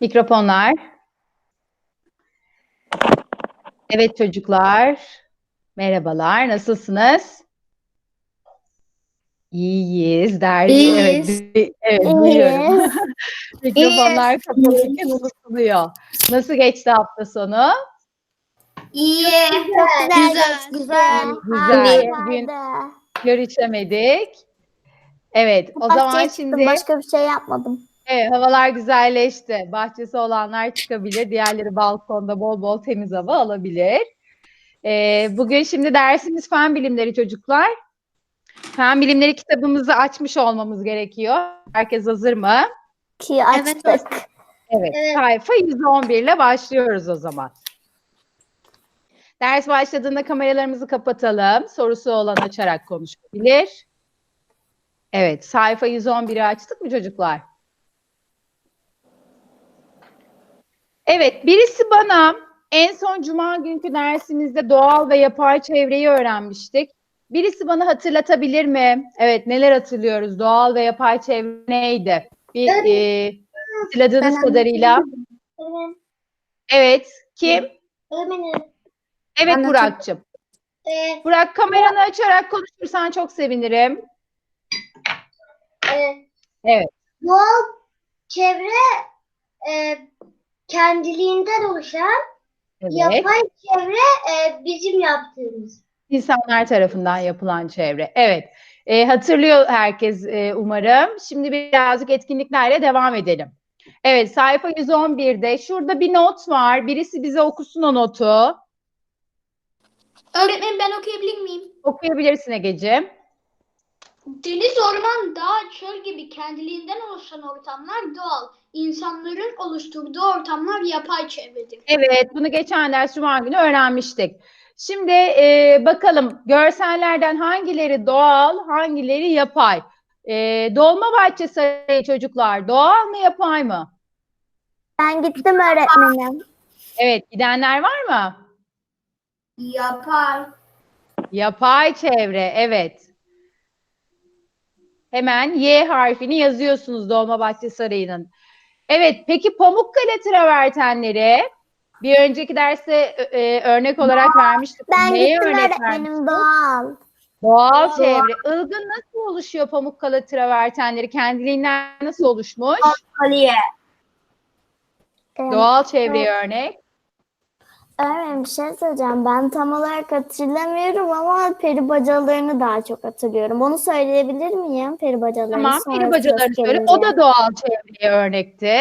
Mikrofonlar. Evet çocuklar. Merhabalar. Nasılsınız? İyiyiz derdi. Evet, İyiyiz. du- evet duyuyorum. Mikrofonlar kapalıyken unutuluyor. Nasıl geçti hafta sonu? İyi. Çok güzel. Güzel. Güzel. Güzel. Bugün görüşemedik. Evet, o zaman şimdi başka bir şey yapmadım. Evet, havalar güzelleşti. Bahçesi olanlar çıkabilir, diğerleri balkonda bol bol temiz hava alabilir. Ee, bugün şimdi dersimiz fen bilimleri çocuklar. Fen bilimleri kitabımızı açmış olmamız gerekiyor. Herkes hazır mı? Ki açtık. Evet, Evet. sayfa 111 ile başlıyoruz o zaman. Ders başladığında kameralarımızı kapatalım. Sorusu olan açarak konuşabilir. Evet, sayfa 111'i açtık mı çocuklar? Evet, birisi bana en son cuma günkü dersimizde doğal ve yapay çevreyi öğrenmiştik. Birisi bana hatırlatabilir mi? Evet, neler hatırlıyoruz? Doğal ve yapay çevre neydi? Bir e, hatırladığınız Ben kadarıyla. Evet, kim? Öğretmenim. Evet Ben Burak'cığım. Ee, Burak kameranı açarak konuşursan çok sevinirim. e, Evet. Doğal çevre e, kendiliğinden oluşan, Evet. yapay çevre e, bizim yaptığımız. İnsanlar tarafından yapılan çevre. Evet. E, hatırlıyor herkes e, umarım. Şimdi birazcık etkinliklerle devam edelim. Evet, sayfa 111'de şurada bir not var. Birisi bize okusun o notu. Öğretmenim ben okuyabilir miyim? Okuyabilirsin Egeciğim. Deniz, orman, dağ, çöl gibi kendiliğinden oluşan ortamlar doğal. İnsanların oluşturduğu ortamlar yapay çevredir. Evet, bunu geçen ders Cuma günü öğrenmiştik. Şimdi e, bakalım görsellerden hangileri doğal, hangileri yapay? E, Dolmabahçe Sarayı çocuklar doğal mı, yapay mı? Ben gittim öğretmenim. Evet, gidenler var mı? Yapay. Yapay çevre, evet. Hemen Y harfini yazıyorsunuz Dolmabahçe Sarayı'nın. Evet, peki Pamukkale travertenleri bir önceki derste e, örnek olarak vermiştik. Ben Neye gittim örnek öğretmenim doğal. Doğal Doğal. çevre. Ilgın nasıl oluşuyor Pamukkale travertenleri? Kendiliğinden nasıl oluşmuş? Ee, Doğal çevreye örnek. Öğretmenim bir şey söyleyeceğim. Ben tam olarak hatırlamıyorum ama peri bacalarını daha çok hatırlıyorum. Onu söyleyebilir miyim? Peri bacalarını. Tamam, peri bacalarını söyle. O da doğal çevreye örnekti.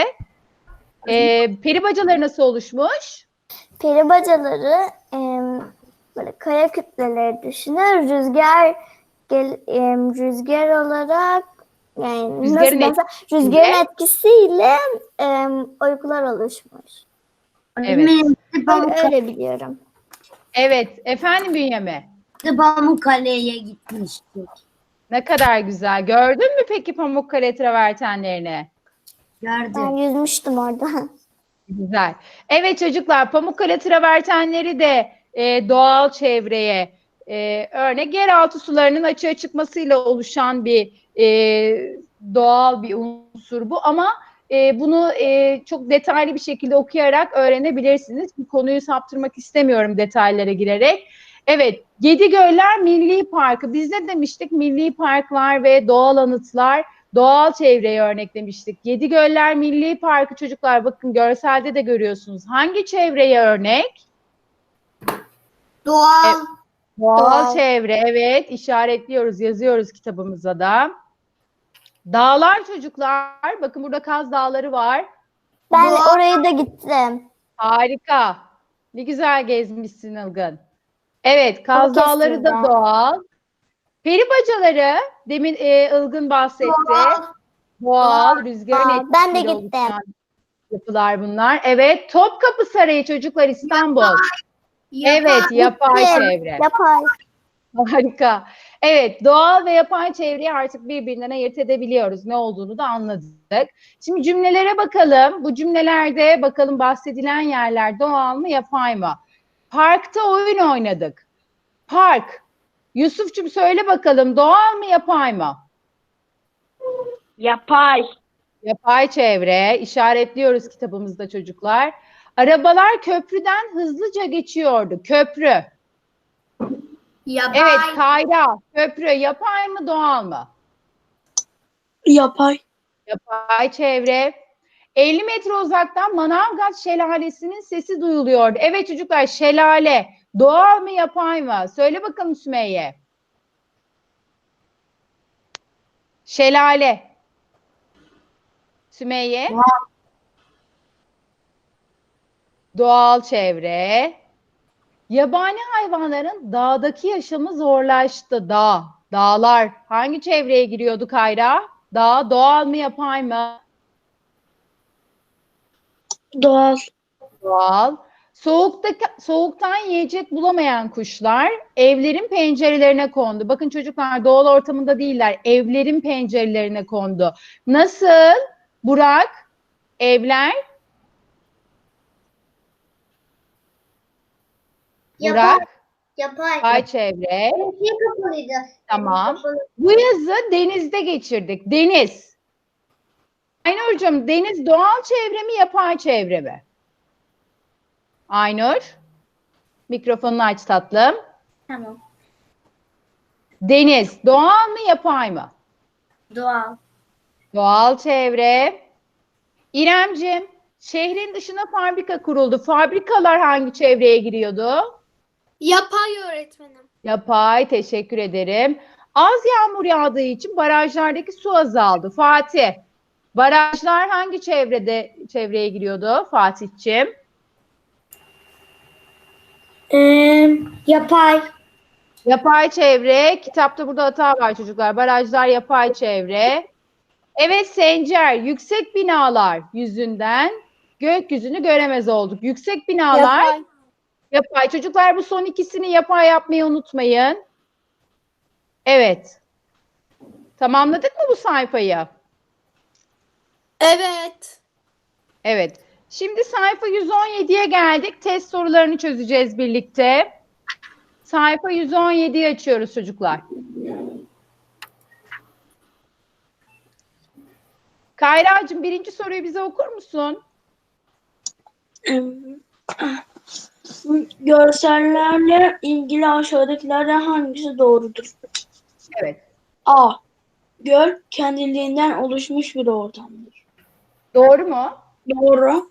Ee, peri bacaları nasıl oluşmuş? Peri bacaları em, böyle kaya kütleleri düşünün. Rüzgar gel, em, rüzgar olarak yani Rüzgarın nasıl desem, rüzgarın etkisiyle em, uykular oluşmuş. Evet. Ben öyle biliyorum. Evet, efendim Bünyeme. Pamukkale'ye gitmiştik. Ne kadar güzel. Gördün mü peki Pamukkale travertenlerini? Gördüm. Ben yüzmüştüm orada. Güzel. Evet çocuklar Pamukkale travertenleri de e, doğal çevreye e, örnek yeraltı sularının açığa çıkmasıyla oluşan bir e, doğal bir unsur bu ama e, bunu e, çok detaylı bir şekilde okuyarak öğrenebilirsiniz. Bu konuyu saptırmak istemiyorum detaylara girerek. Evet, Yedigöller Milli Parkı. Biz ne demiştik? Milli parklar ve doğal anıtlar doğal çevreye örneklemiştik. Yedigöller Milli Parkı çocuklar bakın görselde de görüyorsunuz. Hangi çevreye örnek? Doğal. Doğal, Doğal. çevre evet işaretliyoruz yazıyoruz kitabımıza da. Dağlar çocuklar bakın burada Kaz Dağları var. Ben Doğal. oraya da gittim. Harika. Ne güzel gezmişsin Ilgın. Evet Kaz Çok Dağları da eskiden. doğal. Peri bacaları demin e, Ilgın bahsetti. Doğal. Doğal, rüzgarın Aa, ben de etkisiyle gittim. yapılar bunlar. Evet, Topkapı Sarayı çocuklar İstanbul. Evet, yapay Gittim. çevre. Yapay. Harika. Evet, doğal ve yapay çevreyi artık birbirinden ayırt edebiliyoruz. Ne olduğunu da anladık. Şimdi cümlelere bakalım. Bu cümlelerde bakalım bahsedilen yerler doğal mı, yapay mı? Parkta oyun oynadık. Park. Yusuf'cum söyle bakalım doğal mı, yapay mı? Yapay. Yapay çevre. işaretliyoruz kitabımızda çocuklar. Arabalar köprüden hızlıca geçiyordu. Köprü. Yapay. Evet Kayra. Köprü yapay mı doğal mı? Yapay. Yapay çevre. 50 metre uzaktan Manavgat Şelalesi'nin sesi duyuluyordu. Evet çocuklar şelale doğal mı yapay mı? Söyle bakalım Sümeyye. Şelale. Sümeyye. Doğal çevre. Yabani hayvanların dağdaki yaşamı zorlaştı. Dağ, dağlar. Hangi çevreye giriyordu Kayra? Dağ doğal mı yapay mı? Doğal. Doğal. Soğukta, soğuktan yiyecek bulamayan kuşlar evlerin pencerelerine kondu. Bakın çocuklar doğal ortamında değiller. Evlerin pencerelerine kondu. Nasıl? Burak, evler. Yapay. Burak, Yapay. ay çevre. Şey kapalıydı. Tamam. Kapalı. Bu yazı denizde geçirdik. Deniz. Aynur'cum deniz doğal çevre mi yapay çevre mi? Aynur. Mikrofonunu aç tatlım. Tamam. Deniz doğal mı yapay mı? Doğal. Doğal çevre. İremcim şehrin dışına fabrika kuruldu. Fabrikalar hangi çevreye giriyordu? Yapay öğretmenim. Yapay teşekkür ederim. Az yağmur yağdığı için barajlardaki su azaldı. Fatih. Barajlar hangi çevrede çevreye giriyordu Fatih'ciğim? Ee, yapay. Yapay çevre. Kitapta burada hata var çocuklar. Barajlar yapay çevre. Evet Sencer. Yüksek binalar yüzünden gökyüzünü göremez olduk. Yüksek binalar yapay. Çocuklar bu son ikisini yapay yapmayı unutmayın. Evet. Tamamladık mı bu sayfayı? Evet. Evet. Şimdi sayfa 117'ye geldik. Test sorularını çözeceğiz birlikte. Sayfa 117'yi açıyoruz çocuklar. Kayra'cığım birinci soruyu bize okur musun? Görsellerle ilgili aşağıdakilerden hangisi doğrudur? Evet. A. Göl kendiliğinden oluşmuş bir ortamdır. Doğru mu? Doğru.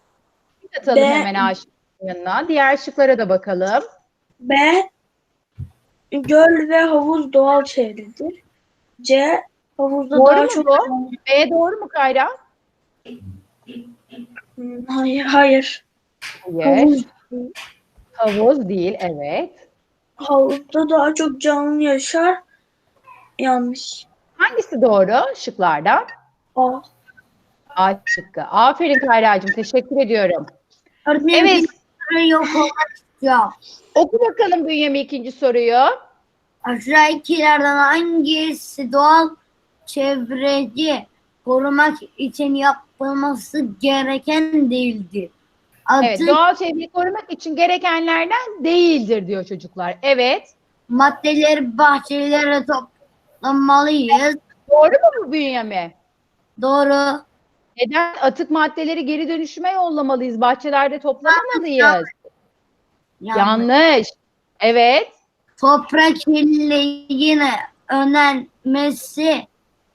Atalım B. hemen A şıkkının yanına. Diğer şıklara da bakalım. B. Göl ve havuz doğal çevredir. C. Havuzda Doğru daha mu çok... bu? B doğru mu Kayra? Hayır, hayır. Hayır. Havuz, Havuz değil, evet. havuzda daha çok canlı yaşar. Yanlış. Hangisi doğru şıklardan? A. A şıkkı. Aferin Kayra'cığım. Teşekkür ediyorum. Öğretmenim Evet. yok olmak istiyor. Oku bakalım Bünyamin ikinci soruyu. Aşağıdakilerden hangisi doğal çevreci korumak için yapılması gereken değildir? Adı Evet, doğal çevreyi korumak için gerekenlerden değildir diyor çocuklar. Evet. maddeleri bahçelere toplamalıyız. Doğru mu bu Bünyamin? Doğru. Neden? Atık maddeleri geri dönüşüme yollamalıyız. Bahçelerde toplamalıyız. Yani Yanlış. Evet. toprak kirliliğini önlenmesi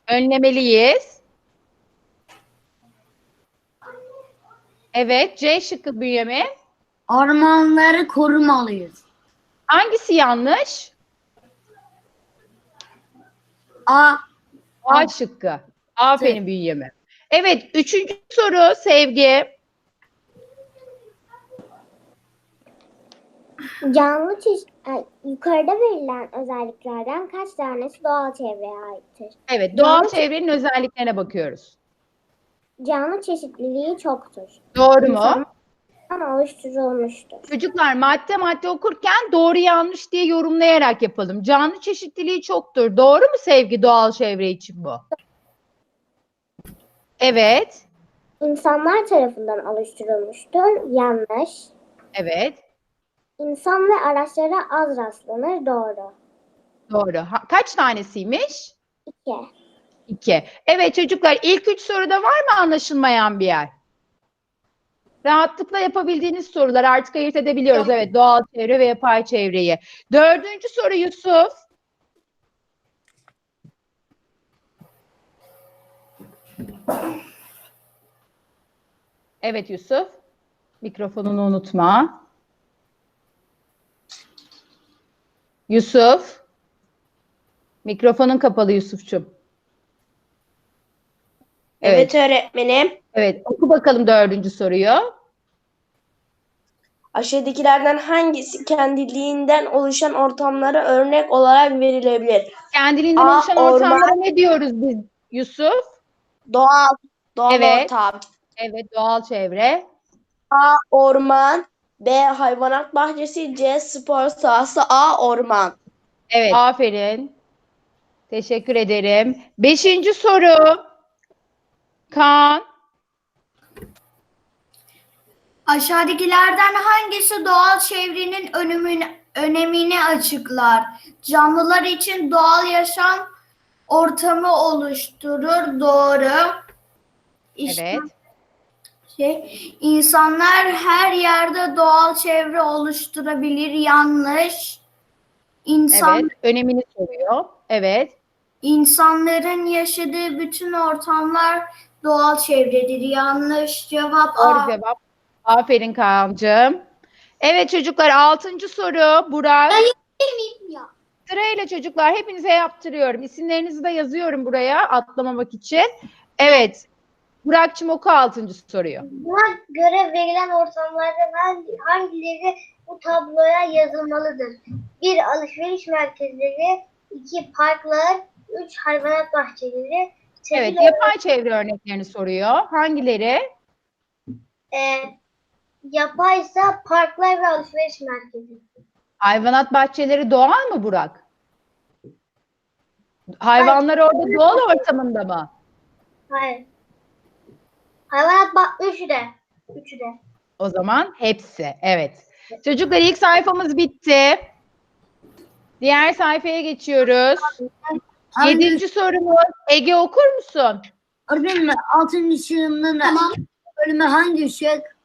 Önlemeliyiz. Evet. C şıkkı Bünyamin. ormanları korumalıyız. Hangisi yanlış? A. A şıkkı. Aferin Bünyamin. Evet. Üçüncü soru Sevgi. Canlı çeşit, ay, yukarıda verilen özelliklerden kaç tanesi doğal çevreye aittir? Evet. Doğal çevrenin özelliklerine bakıyoruz. Canlı çeşitliliği çoktur. Doğru mu? Ama oluşturulmuştur. Çocuklar madde madde okurken doğru yanlış diye yorumlayarak yapalım. Canlı çeşitliliği çoktur. Doğru mu sevgi doğal çevre için bu? Evet. İnsanlar tarafından oluşturulmuştur. Yanlış. Evet. İnsan ve araçlara az rastlanır. Doğru. Doğru. Ha- kaç tanesiymiş? İki. 2. Evet çocuklar ilk üç soruda var mı anlaşılmayan bir yer? Rahatlıkla yapabildiğiniz sorular artık ayırt edebiliyoruz. Evet doğal çevre ve yapay çevreyi. Dördüncü soru Yusuf. Evet Yusuf. Mikrofonunu unutma. Yusuf. Mikrofonun kapalı Yusuf'cum. Evet. Öğretmenim. Evet. Oku bakalım dördüncü soruyu. Aşağıdakilerden hangisi kendiliğinden oluşan ortamlara örnek olarak verilebilir? Kendiliğinden Aa, oluşan orman. ortamlara ne diyoruz biz Yusuf? Doğal, doğal Evet. ortam. Evet doğal çevre. A. Orman. B. Hayvanat bahçesi. C. Spor sahası. A. Orman. Evet. Aferin. Teşekkür ederim. Beşinci soru. Kaan. Aşağıdakilerden hangisi doğal çevrenin önümünü, önemini açıklar? Canlılar için doğal yaşam ortamı oluşturur. Doğru. İşte Evet. şey, insanlar her yerde doğal çevre oluşturabilir. Yanlış. İnsan, Evet. Önemini soruyor. Evet. insanların yaşadığı bütün ortamlar doğal çevredir. Yanlış. Cevap Doğru A. cevap. Aferin Kaan'cığım. Evet çocuklar altıncı soru. Burak. Ya. Sırayla çocuklar hepinize yaptırıyorum. İsimlerinizi de yazıyorum buraya atlamamak için. Evet. Burak'cığım oku altıncı soruyu. Buna göre verilen ortamlardan hangi- hangileri bu tabloya yazılmalıdır? 1. Alışveriş merkezleri 2. Parklar 3. Hayvanat bahçeleri Evet, Sevgili yapay çevre örneklerini soruyor. Hangileri? e, yapaysa parklar ve alışveriş merkezi. Hayvanat bahçeleri doğal mı Burak? Hayvanlar orada doğal ortamında mı? Hayır. Hayvanat bak üçü de. Üçü de. O zaman hepsi. Evet. Çocuklar ilk sayfamız bitti. Diğer sayfaya geçiyoruz. Yedinci sorumuz. Ege okur musun? Öğretmenim altın ışığının Tamam. bölümü hangi ışık?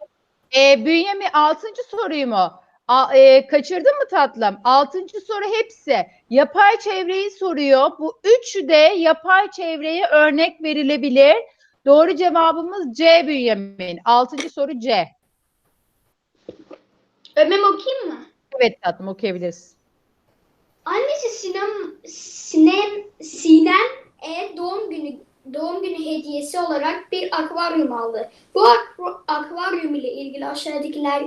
E, Bünyemi altıncı soruyu mu? A, e, kaçırdın mı tatlım? Altıncı soru hepsi. Yapay çevreyi soruyor. Bu üçü de yapay çevreye örnek verilebilir. Doğru cevabımız C Bünyamin. Altıncı soru C. Ömem okuyayım mı? Evet tatlım okuyabilirsin. Annesi Sinem Sinem Sinem e doğum günü doğum günü hediyesi olarak bir akvaryum aldı. Bu ak- akvaryum ile ilgili aşağıdakiler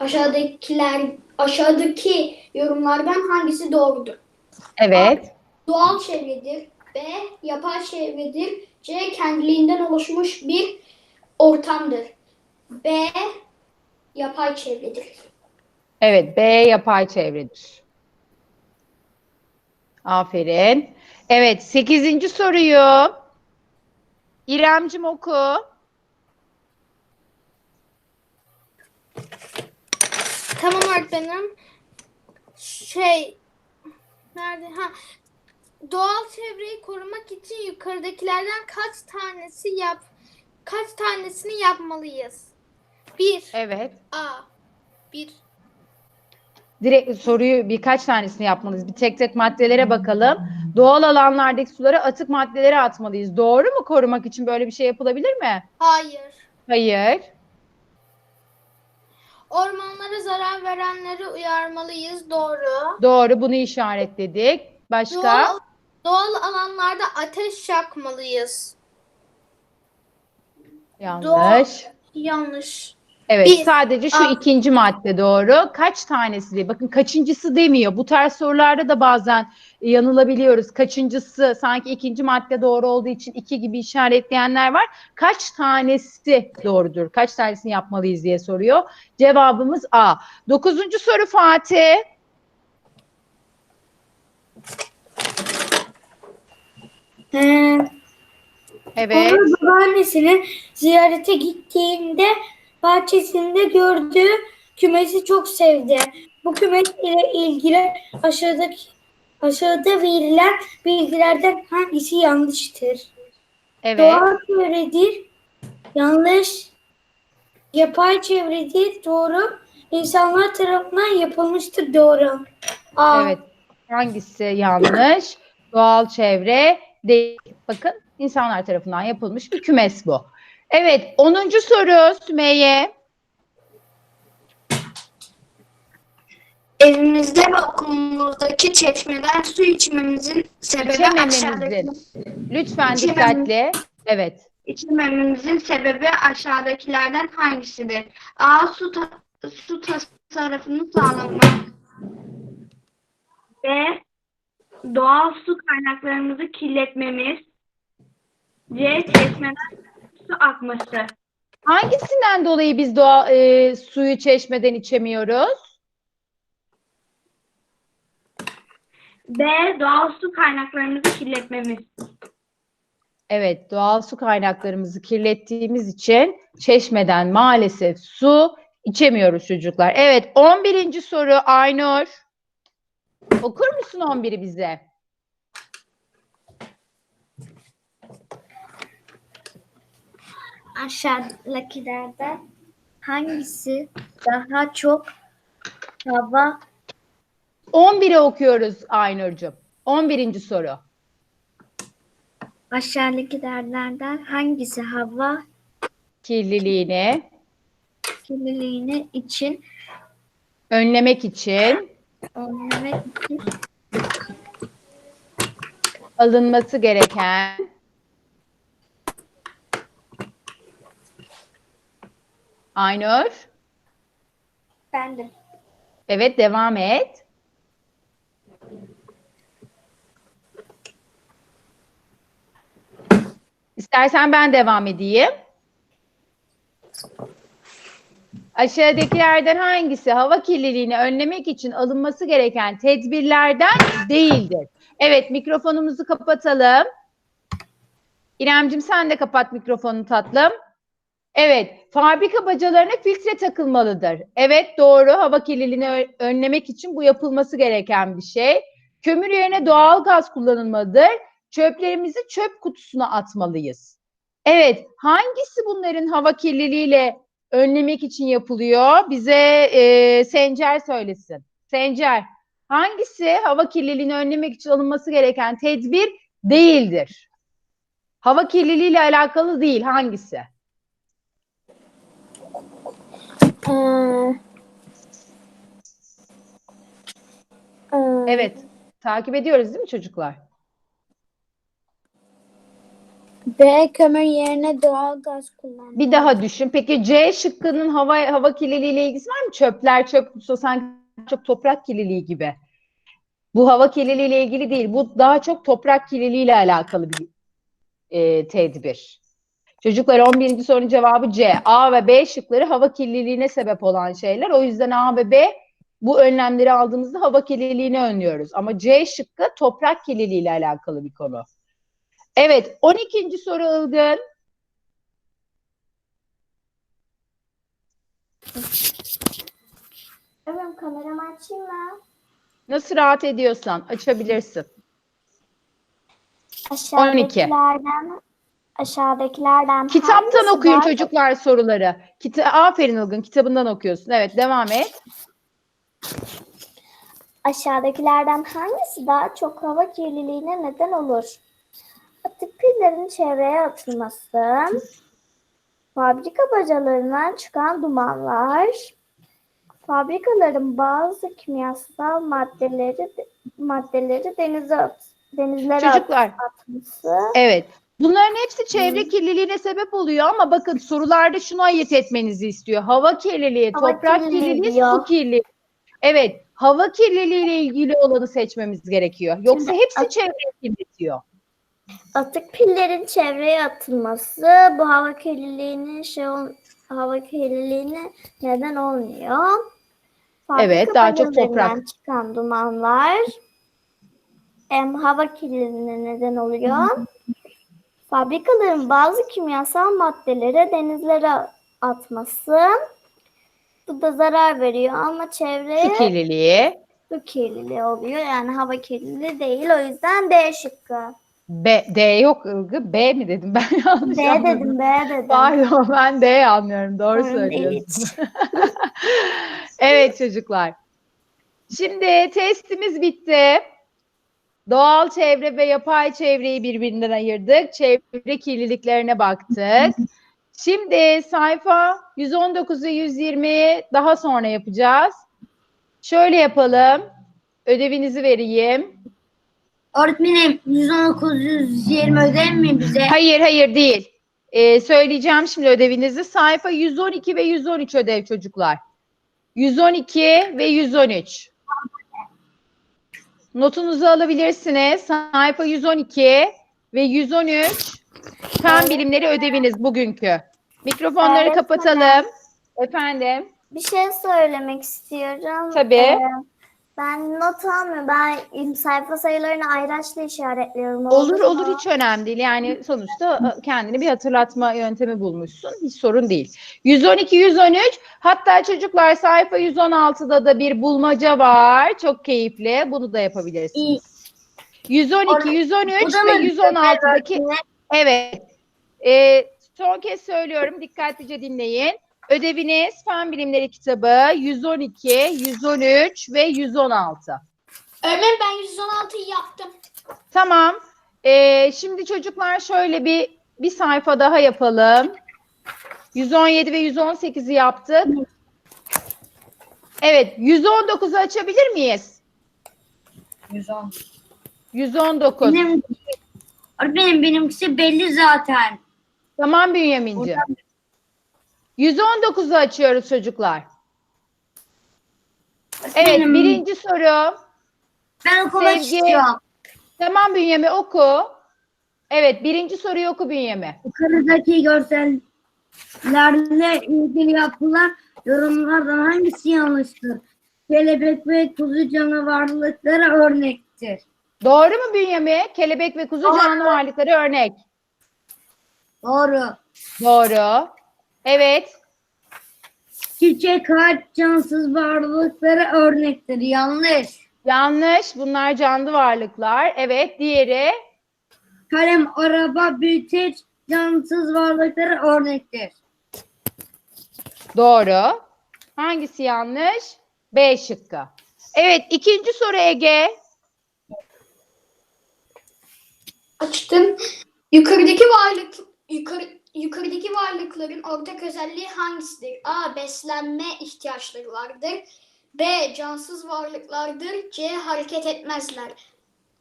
aşağıdakiler aşağıdaki yorumlardan hangisi doğrudur? Evet. Doğal çevredir. B. Yapay çevredir. C. Kendiliğinden oluşmuş bir ortamdır. B. Yapay çevredir. Evet B yapay çevredir. Aferin. Evet sekizinci soruyu İremcim oku. Tamam öğretmenim. Şey nerede? Ha. Doğal çevreyi korumak için yukarıdakilerden kaç tanesi yap kaç tanesini yapmalıyız? Bir. Evet. A. Bir. Direkt soruyu birkaç tanesini yapmalıyız. Bir tek tek maddelere bakalım. Doğal alanlardaki sulara atık maddeleri atmalıyız. Doğru mu korumak için böyle bir şey yapılabilir mi? Hayır. Hayır. Ormanlara zarar verenleri uyarmalıyız. Doğru. Doğru bunu işaretledik. Başka? Doğal, doğal alanlarda ateş yakmalıyız. Yanlış. Yanlış. Evet Bir. sadece şu Aa. ikinci madde doğru. Kaç tanesi diye. Bakın kaçıncısı demiyor. Bu tarz sorularda da bazen yanılabiliyoruz. Kaçıncısı sanki ikinci madde doğru olduğu için iki gibi işaretleyenler var. Kaç tanesi doğrudur? Kaç tanesini yapmalıyız diye soruyor. Cevabımız A. Dokuzuncu soru Fatih. Ee, Evet. Onun babaannesini ziyarete gittiğinde bahçesinde gördüğü kümesi çok sevdi. Bu kümes ile ilgili aşağıdaki aşağıda verilen bilgilerden hangisi yanlıştır? Evet. Doğal çevredir. Yanlış. Yapay çevredir. Doğru. İnsanlar tarafından yapılmıştır. Doğru. A. Evet. Hangisi yanlış? Doğal çevre değil. Bakın insanlar tarafından yapılmış bir kümes bu. Evet. 10. soru Sümeyye. Evimizde ve okulumuzdaki çeşmeden su içmemizin sebebi İçemememizin. aşağıdaki Lütfen İçemem- dikkatli. Evet. içmememizin sebebi aşağıdakilerden hangisidir? A. Su, ta- su tasarrufunu sağlamak. B. Doğal su kaynaklarımızı kirletmemiz. C. Çeşmeden su akması. Hangisinden dolayı biz doğa, e, suyu çeşmeden içemiyoruz? B. Doğal su kaynaklarımızı kirletmemiz. Evet, doğal su kaynaklarımızı kirlettiğimiz için çeşmeden maalesef su içemiyoruz çocuklar. Evet, 11. soru Aynur. Okur musun 11'i bize? Aşağıdakilerden hangisi daha çok hava 11'i okuyoruz Aynur'cum. 11. soru. aşağıdakilerden hangisi hava Kirliliğini kirliliğini için önlemek için önlemek için alınması gereken Aynur. bendim. Evet, devam et. İstersen ben devam edeyim. Aşağıdakilerden hangisi hava kirliliğini önlemek için alınması gereken tedbirlerden değildir? Evet, mikrofonumuzu kapatalım. İremcim sen de kapat mikrofonunu tatlım. Evet, fabrika bacalarına filtre takılmalıdır. Evet, doğru. Hava kirliliğini önlemek için bu yapılması gereken bir şey. Kömür yerine doğal gaz kullanılmalıdır. Çöplerimizi çöp kutusuna atmalıyız. Evet, hangisi bunların hava kirliliğiyle önlemek için yapılıyor? Bize e, Sencer söylesin. Sencer, hangisi hava kirliliğini önlemek için alınması gereken tedbir değildir? Hava kirliliğiyle alakalı değil, hangisi? Ee, e, Evet. Takip ediyoruz değil mi çocuklar? B kömür yerine doğal gaz kullanmak. Bir daha düşün. Peki C şıkkının hava hava kirliliği ile ilgisi var mı? Çöpler, çöp sanki çok toprak kirliliği gibi. Bu hava kirliliği ile ilgili değil. Bu daha çok toprak kirliliği ile alakalı bir e, tedbir. Çocuklar 11. sorunun cevabı C. A ve B şıkları hava kirliliğine sebep olan şeyler. O yüzden A ve B bu önlemleri aldığımızda hava kirliliğini önlüyoruz. Ama C şıkkı toprak kirliliği ile alakalı bir konu. Evet, 12. soru Ilgın. Evet kameramı açayım mı? Nasıl rahat ediyorsan açabilirsin. Aşağıdakilerden aşağıdakilerden Kitaptan hangisi okuyun daha- çocuklar soruları. Kita Aferin Ilgın, kitabından okuyorsun. Evet, devam et. Aşağıdakilerden hangisi daha çok hava kirliliğine neden olur? Atık pillerin çevreye atılması, fabrika bacalarından çıkan dumanlar, fabrikaların bazı kimyasal maddeleri maddeleri denize at, denizlere at- Çocuklar, atması. evet. Bunların hepsi çevre kirliliğine sebep oluyor ama bakın sorularda şunu ayırt etmenizi istiyor. Hava kirliliği, Hava toprak kirliliği kirliliği, su kirliliği. Evet, hava kirliliği ile ilgili olanı seçmemiz gerekiyor. Yoksa hepsi çevreyi kirletiyor. Atık pillerin çevreye atılması bu hava kirliliğinin şey ol- hava kirliliğine neden olmuyor. Evet, daha çok toprak. çıkan dumanlar hem hava kirliliğine neden oluyor. Fabrikaların bazı kimyasal maddeleri denizlere atması bu da zarar veriyor ama çevreye Su kirliliği. su kirliliği oluyor. Yani hava kirliliği değil. O yüzden D şıkkı. B, D yok Ilgı. B mi dedim ben yanlış B anladım. dedim, B dedim. Pardon ben D anlıyorum. Doğru Sorun söylüyorsun. evet çocuklar. Şimdi testimiz bitti. Doğal çevre ve yapay çevreyi birbirinden ayırdık. Çevre kirliliklerine baktık. Şimdi sayfa 119 ve 120'yi daha sonra yapacağız. Şöyle yapalım. Ödevinizi vereyim. Öğretmenim 119 120 ödev mi bize? Hayır hayır değil. Ee, söyleyeceğim şimdi ödevinizi. Sayfa 112 ve 113 ödev çocuklar. 112 ve 113. Notunuzu alabilirsiniz. Sayfa 112 ve 113 fen bilimleri ödeviniz bugünkü. Mikrofonları Evet, kapatalım. Efendim. Bir şey söylemek istiyorum. Tabii. Ee, ben not almıyorum. Ben sayfa sayılarını ayraçla işaretliyorum. Olur mu? olur hiç önemli değil. Yani sonuçta e, kendini bir hatırlatma yöntemi bulmuşsun. Hiç sorun değil. 112 113 hatta çocuklar sayfa 116'da da bir bulmaca var. Çok keyifli. Bunu da yapabilirsiniz. 112 113 Bu da ve mı 116'daki evet. E, son kez söylüyorum. Dikkatlice dinleyin. Ödeviniz Fen Bilimleri kitabı 112, 113 ve 116. Öğretmenim ben 116'yı yaptım. Tamam. Ee, şimdi çocuklar şöyle bir bir sayfa daha yapalım. 117 ve 118'i yaptık. Evet, 119'u açabilir miyiz? 110. 119. Benim, öğretmenim benimkisi belli zaten. Tamam Bünyamin'ciğim. 119'u açıyoruz çocuklar. Evet, Öğretmenim, birinci soru. Ben okumak Sevgi. istiyorum. Tamam Bünyemi oku. Evet, birinci soruyu oku Bünyemi. Yukarıdaki görsellerle ilgili yapılan yorumlardan hangisi yanlıştır? Kelebek ve kuzu canavarlıkları örnektir. Doğru mu Bünyemi? Kelebek ve kuzu canlı varlıkları örnek. Doğru. Doğru. Evet. Çiçek, ağaç, cansız varlıkları örnektir. Yanlış. Yanlış. Bunlar canlı varlıklar. Evet. Diğeri. Kalem, araba, büyüteç, cansız varlıkları örnektir. Doğru. Hangisi yanlış? B şıkkı. Evet. ikinci soru Ege. Açtım. Yukarıdaki varlıkların ortak özelliği hangisidir? A. Beslenme ihtiyaçları vardır. B. Cansız varlıklardır. C. Hareket etmezler.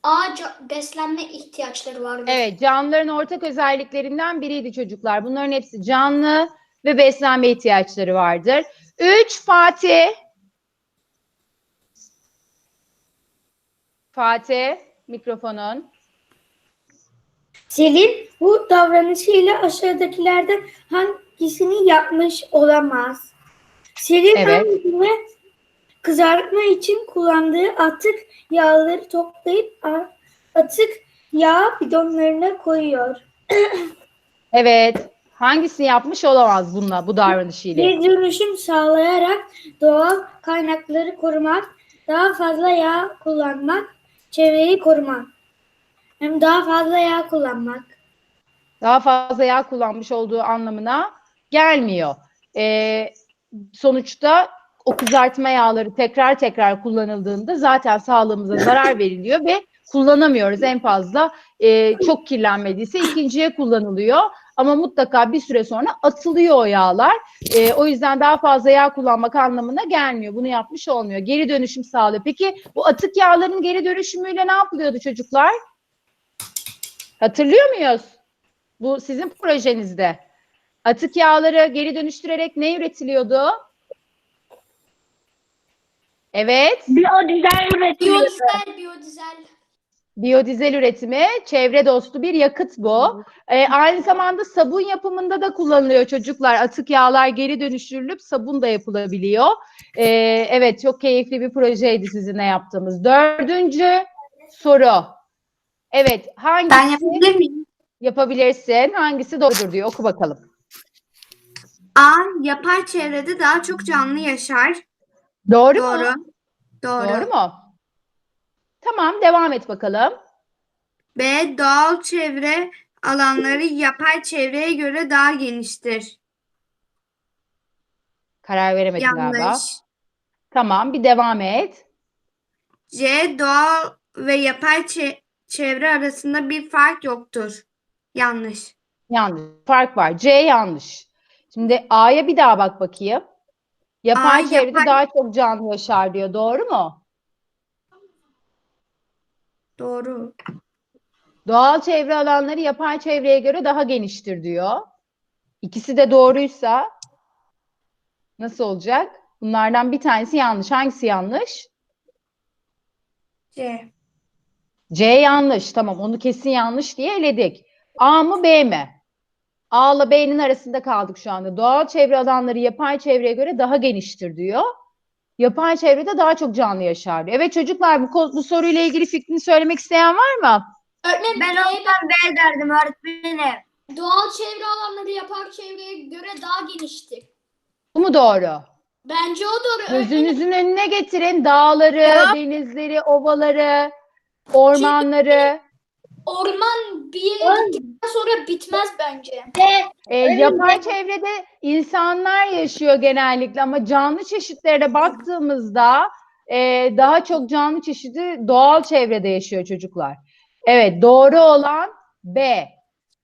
A. beslenme ihtiyaçları vardır. Evet. Canlıların ortak özelliklerinden biriydi çocuklar. Bunların hepsi canlı ve beslenme ihtiyaçları vardır. Üç. Fatih. Fatih. Mikrofonun. Selin bu davranışıyla aşağıdakilerden hangisini yapmış olamaz? Selin Evet. hangisini kızartma için kullandığı atık yağları toplayıp atık yağ bidonlarına koyuyor. Evet. Hangisini yapmış olamaz bununla, bu davranışıyla? Bir dönüşüm sağlayarak doğal kaynakları korumak, daha fazla yağ kullanmak, çevreyi korumak. Hem daha fazla yağ kullanmak. daha fazla yağ kullanmış olduğu anlamına gelmiyor. Ee, sonuçta o kızartma yağları tekrar tekrar kullanıldığında zaten sağlığımıza zarar veriliyor ve kullanamıyoruz. En fazla e, çok kirlenmediyse ikinciye kullanılıyor. Ama mutlaka bir süre sonra atılıyor o yağlar. E, o yüzden daha fazla yağ kullanmak anlamına gelmiyor. Bunu yapmış olmuyor. Geri dönüşüm sağlıyor. Peki bu atık yağların geri dönüşümüyle ne yapılıyordu çocuklar? Hatırlıyor muyuz? Bu sizin projenizde. Atık yağları geri dönüştürerek ne üretiliyordu? Evet, Biyodizel üretiliyor. Biyodizel, biyodizel. biyodizel üretimi, çevre dostu bir yakıt bu. Ee, aynı zamanda sabun yapımında da kullanılıyor çocuklar. Atık yağlar geri dönüştürülüp sabun da yapılabiliyor. Ee, evet, çok keyifli bir projeydi sizinle yaptığımız. Dördüncü soru. Evet, hangisi Ben yapabilir miyim? yapabilirsin? Hangisi doğrudur diyor. Oku bakalım. A. Yapay çevrede daha çok canlı yaşar. Doğru, Doğru. mu? Doğru. Doğru mu? Tamam, devam et bakalım. B. Doğal çevre alanları yapay çevreye göre daha geniştir. Karar veremedin galiba. Yanlış. Tamam bir devam et. C. Doğal ve yapay çe- çevre arasında bir fark yoktur. Yanlış. Yanlış. Fark var. C yanlış. Şimdi A'ya bir daha bak bakayım. Yapay A, çevrede yapay- daha çok canlı yaşar diyor. Doğru mu? Doğru. Doğal çevre alanları yapay çevreye göre daha geniştir diyor. İkisi de doğruysa nasıl olacak? Bunlardan bir tanesi yanlış. Hangisi yanlış? C. C yanlış. Tamam onu kesin yanlış diye eledik. A mı B mi? A ile B'nin arasında kaldık şu anda. Doğal çevre alanları yapay çevreye göre daha geniştir diyor. Yapay çevrede daha çok canlı yaşar diyor. Evet çocuklar bu, bu soruyla ilgili fikrini söylemek isteyen var mı? Öğretmenim Ben B olsam B derdim öğretmenim. doğal çevre alanları yapay çevreye göre daha geniştir. Bu mu doğru? Bence o doğru. Gözünüzün önüne getirin dağları, denizleri, ovaları, ormanları. Orman bir yere gittikten sonra bitmez bence. E, yapay çevrede insanlar yaşıyor genellikle ama canlı çeşitlere baktığımızda e, daha çok canlı çeşidi doğal çevrede yaşıyor çocuklar. Evet doğru olan B.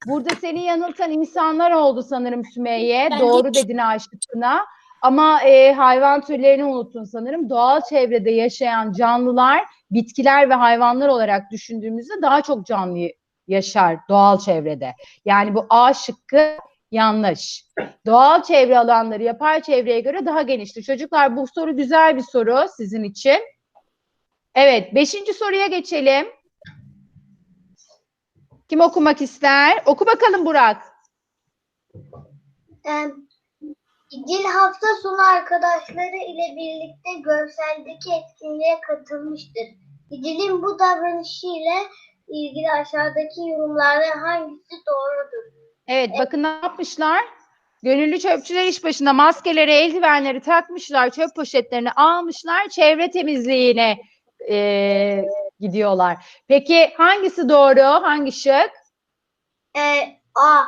Burada seni yanıltan insanlar oldu sanırım Sümeyye. Ben doğru dedin A şıkkına. Ama e, hayvan türlerini unuttun sanırım. Doğal çevrede yaşayan canlılar, bitkiler ve hayvanlar olarak düşündüğümüzde daha çok canlı yaşar doğal çevrede. Yani bu A şıkkı yanlış. Doğal çevre alanları yapay çevreye göre daha geniştir. Çocuklar bu soru güzel bir soru sizin için. Evet, beşinci soruya geçelim. Kim okumak ister? Oku bakalım Burak. Ee, Dil hafta sonu arkadaşları ile birlikte görseldeki etkinliğe katılmıştır. Dilin bu davranışıyla ilgili aşağıdaki yorumlardan hangisi doğrudur? Evet, bakın ne yapmışlar? Gönüllü çöpçüler iş başında maskeleri, eldivenleri takmışlar, çöp poşetlerini almışlar, çevre temizliğine e, gidiyorlar. Peki hangisi doğru? Hangi şık? Ee, A.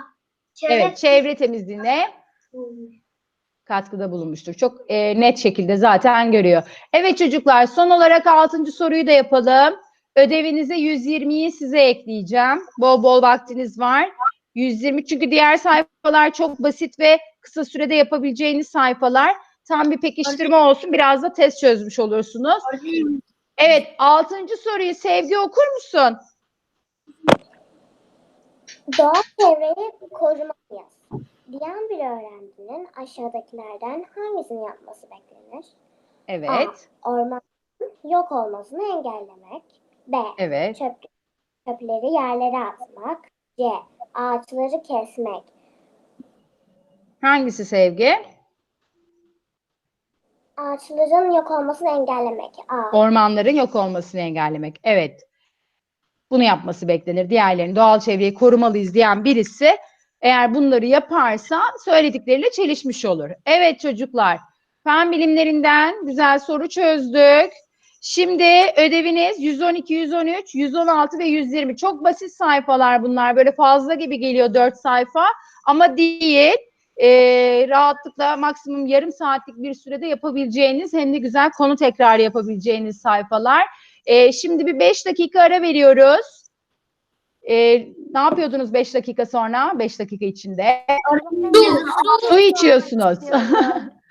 Çevre Evet, çevre temizliğine katkıda bulunmuştur. Çok e, net şekilde zaten görüyor. Evet çocuklar son olarak altıncı soruyu da yapalım. Ödevinize 120'yi size ekleyeceğim. Bol bol vaktiniz var. 120 çünkü diğer sayfalar çok basit ve kısa sürede yapabileceğiniz sayfalar. Tam bir pekiştirme olsun. Biraz da test çözmüş olursunuz. Evet, altıncı soruyu Sevgi okur musun? Doğal çevreyi korumalıyız. Diyen bir öğrencinin aşağıdakilerden hangisini yapması beklenir? Evet, Ormanın yok olmasını engellemek. B. evet. Çöp, çöpleri yerlere atmak. C. Ağaçları kesmek. Hangisi Sevgi? Ağaçların yok olmasını engellemek. A. Ormanların yok olmasını engellemek. Evet. Bunu yapması beklenir. Diğerlerini doğal çevreyi korumalıyız diyen birisi eğer bunları yaparsa söyledikleriyle çelişmiş olur. Evet çocuklar. Fen bilimlerinden güzel soru çözdük. Şimdi ödeviniz 112, 113, 116 ve 120. Çok basit sayfalar bunlar. Böyle fazla gibi geliyor 4 sayfa. Ama değil. Ee, rahatlıkla maksimum yarım saatlik bir sürede yapabileceğiniz hem de güzel konu tekrarı yapabileceğiniz sayfalar. Ee, şimdi bir 5 dakika ara veriyoruz. Ee, ne yapıyordunuz 5 dakika sonra? 5 dakika içinde. Su içiyorsunuz.